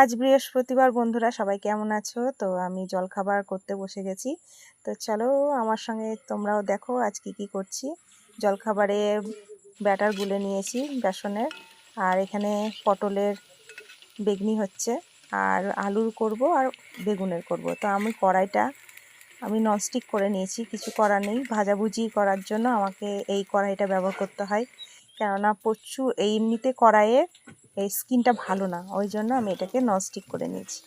আজ বৃহস্পতিবার, বন্ধুরা সবাই কেমন আছো? তো আমি জলখাবার করতে বসে গেছি। তো চলো আমার সঙ্গে তোমরাও দেখো আজ কি কি করছি। জলখাবারে ব্যাটার গুলে নিয়েছি বেসনের। আর এখানে পটলের বেগনি হচ্ছে। আর আলুর করব আর বেগুনের করব। তো আমি কড়াইটা, আমি ননস্টিক করে নিয়েছি। কিছু করার নেই। ভাজাভুজি করার জন্য আমাকে এই কড়াইটা ব্যবহার করতে হয়। কেননা প্রচুর, এই এমনিতে কড়াইয়ে এই স্কিনটা ভালো না ওই জন্য আমি এটাকে ননস্টিক করে নিয়েছি।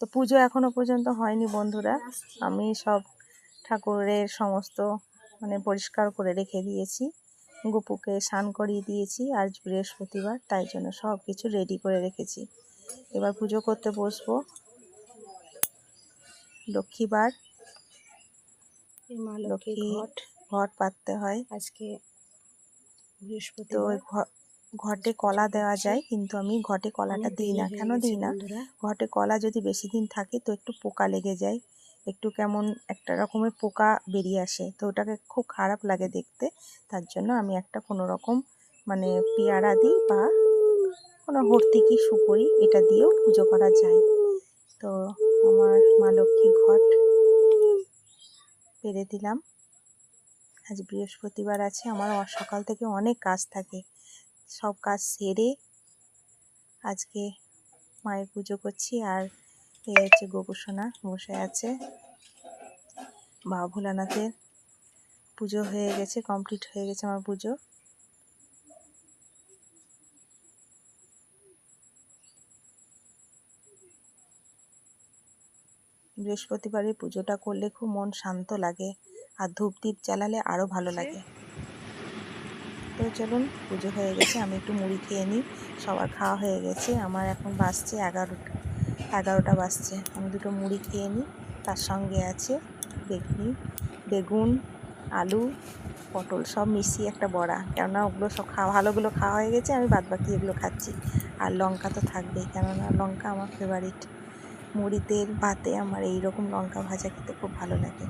তো পুজো এখনও পর্যন্ত হয়নি বন্ধুরা আমি সব ঠাকুরের সমস্ত মানে পরিষ্কার করে রেখে দিয়েছি। গোপুকে স্নান করিয়ে দিয়েছি আজ বৃহস্পতিবার তাই জন্য সব কিছু রেডি করে রেখেছি। এবার পুজো করতে বসবো। লক্ষ্মীবার লক্ষ্মী ঘট। ঘট পাততে হয়। আজকে তো বৃহস্পতিবার। ওই ঘ- ঘটে কলা দেওয়া যায় কিন্তু আমি ঘটে কলাটা দিই না। কেন দিই না? ঘটে কলা যদি বেশি দিন থাকে তো একটু পোকা লেগে যায়। একটু কেমন একটা রকমের পোকা বেরিয়ে আসে। তো ওটাকে খুব খারাপ লাগে দেখতে। তার জন্য আমি একটা কোনো রকম মানে পেয়ারা দিই বা কোনো ভর্তিকি সুপুরি এটা দিয়েও পুজো করা যায়। তো আমার মা লক্ষ্মীর ঘট পেরে দিলাম। আজ বৃহস্পতিবার আছে আমার সকাল থেকে অনেক কাজ থাকে। সব কাজ সেরে আজকে মায়ের পুজো করছি আর এই হচ্ছে গোপুসোনা বসে আছে। বাবা ভোলানাথের পুজো হয়ে গেছে কমপ্লিট হয়ে গেছে আমার পুজো। বৃহস্পতিবারের পুজোটা করলে খুব মন শান্ত লাগে আর ধূপ দ্বীপ জ্বালালে আরও ভালো লাগে। তো চলুন, পুজো হয়ে গেছে, আমি একটু মুড়ি খেয়ে নিই। সবার খাওয়া হয়ে গেছে, আমার এখন বাজছে এগারোটা এগারোটা বাজছে। আমি দুটো মুড়ি খেয়ে নিই, তার সঙ্গে আছে বেগুনি, বেগুন, আলু, পটল, সব মিশিয়ে একটা বড়া। কেননা ওগুলো সব খাওয়া, ভালোগুলো খাওয়া হয়ে গেছে, আমি বাদ বাকি এগুলো খাচ্ছি। আর লঙ্কা তো থাকবেই, কেননা লঙ্কা আমার ফেভারিট মুড়িতে, ভাতে আমার এই রকম লঙ্কা ভাজা খেতে খুব ভালো লাগে।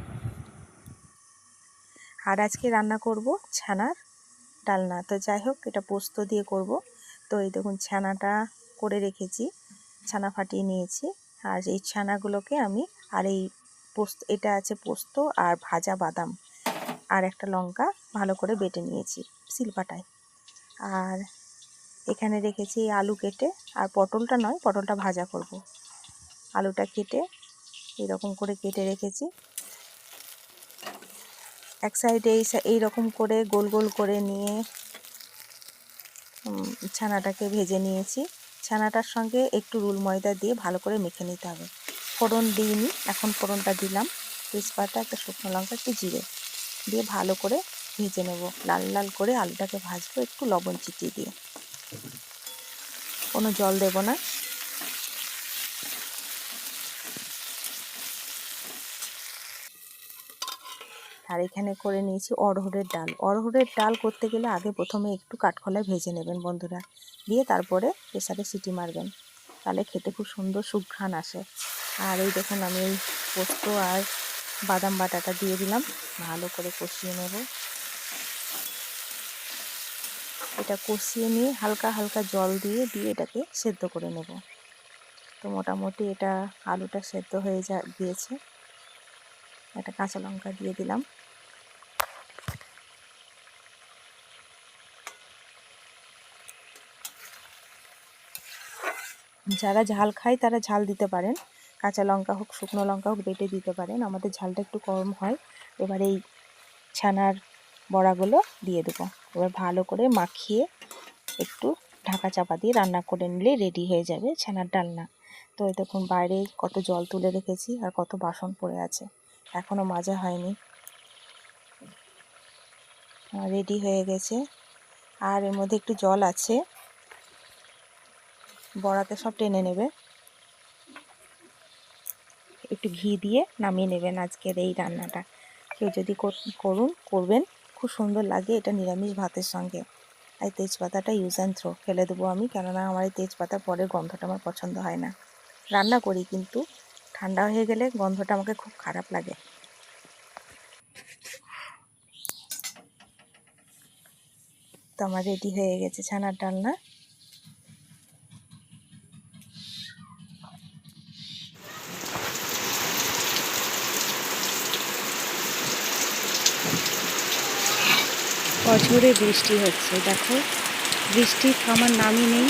আর আজকে রান্না করব ছানার ডালনা। তো যাই হোক, এটা পোস্ত দিয়ে করব। তো এই দেখুন, ছানাটা করে রেখেছি, ছানা ফাটিয়ে নিয়েছি। আর এই ছানাগুলোকে আমি, আর এই পোস্ত, এটা আছে পোস্ত আর ভাজা বাদাম আর একটা লঙ্কা ভালো করে বেটে নিয়েছি শিলপাটায়। আর এখানে রেখেছি আলু কেটে, আর পটলটা নয়, পটলটা ভাজা করব। আলুটা কেটে এরকম করে কেটে রেখেছি। এক সাইডে এই এইরকম করে গোল গোল করে নিয়ে ছানাটাকে ভেজে নিয়েছি। ছানাটার সঙ্গে একটু রুল ময়দা দিয়ে ভালো করে মেখে নিতে হবে। ফোড়ন দিইনি, এখন ফোড়নটা দিলাম। তেজপাতা, একটা শুকনো লঙ্কা, একটু জিরে দিয়ে ভালো করে ভেজে নেব। লাল লাল করে আলুটাকে ভাজবো, একটু লবণ চিটিয়ে দিয়ে। কোনো জল দেব না। আর এখানে করে নিয়েছি অড়হরের ডাল। অড়হরের ডাল করতে গেলে আগে প্রথমে একটু কাঠখোলায় ভেজে নেবেন বন্ধুরা। দিয়ে তারপরে প্রেসারে সিটি মারবেন। তাহলে খেতে খুব সুন্দর সুঘ্রাণ আসে। আর এই দেখুন আমি এই পোস্ত আর বাদাম বাটাটা দিয়ে দিলাম। ভালো করে কষিয়ে নেব। এটা কষিয়ে নিয়ে হালকা হালকা জল দিয়ে দিয়ে এটাকে সেদ্ধ করে নেব। তো মোটামুটি এটা আলুটা সেদ্ধ হয়ে যা, গিয়েছে। একটা কাঁচা লঙ্কা দিয়ে দিলাম। যারা ঝাল খায় তারা ঝাল দিতে পারেন। কাঁচা লঙ্কা হোক, শুকনো লঙ্কা হোক, বেটে দিতে পারেন। আমাদের ঝালটা একটু কম হয়। এবার এই ছানার বড়াগুলো দিয়ে দেবো। এবার ভালো করে মাখিয়ে একটু ঢাকা চাপা দিয়ে রান্না করে নিলে রেডি হয়ে যাবে ছানার ডালনা। তো দেখুন বাইরে কত জল তুলে রেখেছি আর কত বাসন পড়ে আছে। এখনও মাজা হয়নি। রেডি হয়ে গেছে। আর এর মধ্যে একটু জল আছে। বড়াতে সব টেনে নেবে। একটু ঘি দিয়ে নামিয়ে নেবেন আজকের এই রান্নাটা। কেউ যদি করুন, করবেন, খুব সুন্দর লাগে এটা নিরামিষ ভাতের সঙ্গে। আর তেজপাতাটা ইউজ অ্যান্ড থ্রো ফেলে দেবো আমি, কেননা আমার এই তেজপাতা পরে গন্ধটা আমার পছন্দ হয় না। রান্না করি কিন্তু। ঠান্ডা হয়ে গেলে গন্ধটা আমাকে খুব খারাপ লাগে। তো আমার রেডি হয়ে গেছে ছানার ডালনা। অঝরে বৃষ্টি হচ্ছে, দেখো। বৃষ্টি থামার নামই নেই।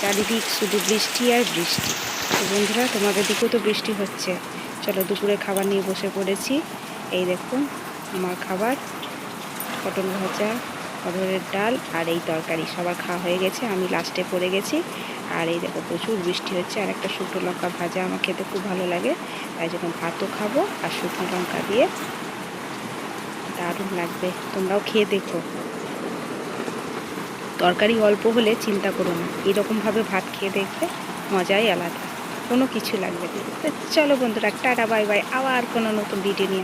চারিদিক শুধু বৃষ্টি আর বৃষ্টি। তো বন্ধুরা, তোমাদের দিকেও তো বৃষ্টি হচ্ছে। চলো দুপুরে খাবার নিয়ে বসে পড়েছি। এই দেখুন, আমার খাবার। পটল ভাজা অড়হরের ডাল আর এই তরকারি সবার খাওয়া হয়ে গেছে। আমি লাস্টে পড়ে গেছি। আর এই দেখো, প্রচুর বৃষ্টি হচ্ছে। আর একটা শুকনো লঙ্কা ভাজা আমার খেতে খুব ভালো লাগে। তাই যখন ভাতও খাব আর শুকনো লঙ্কা দিয়ে দারুণ লাগবে। তোমরাও খেয়ে দেখো। তরকারি অল্প হলে চিন্তা করো না। এরকমভাবে ভাত খেয়ে দেখবে মজাই আলাদা। কোনো কিছু লাগবে না। তো চলো বন্ধুরা, টাটা, বাই বাই। আবার কোনো নতুন ভিডিও নিয়ে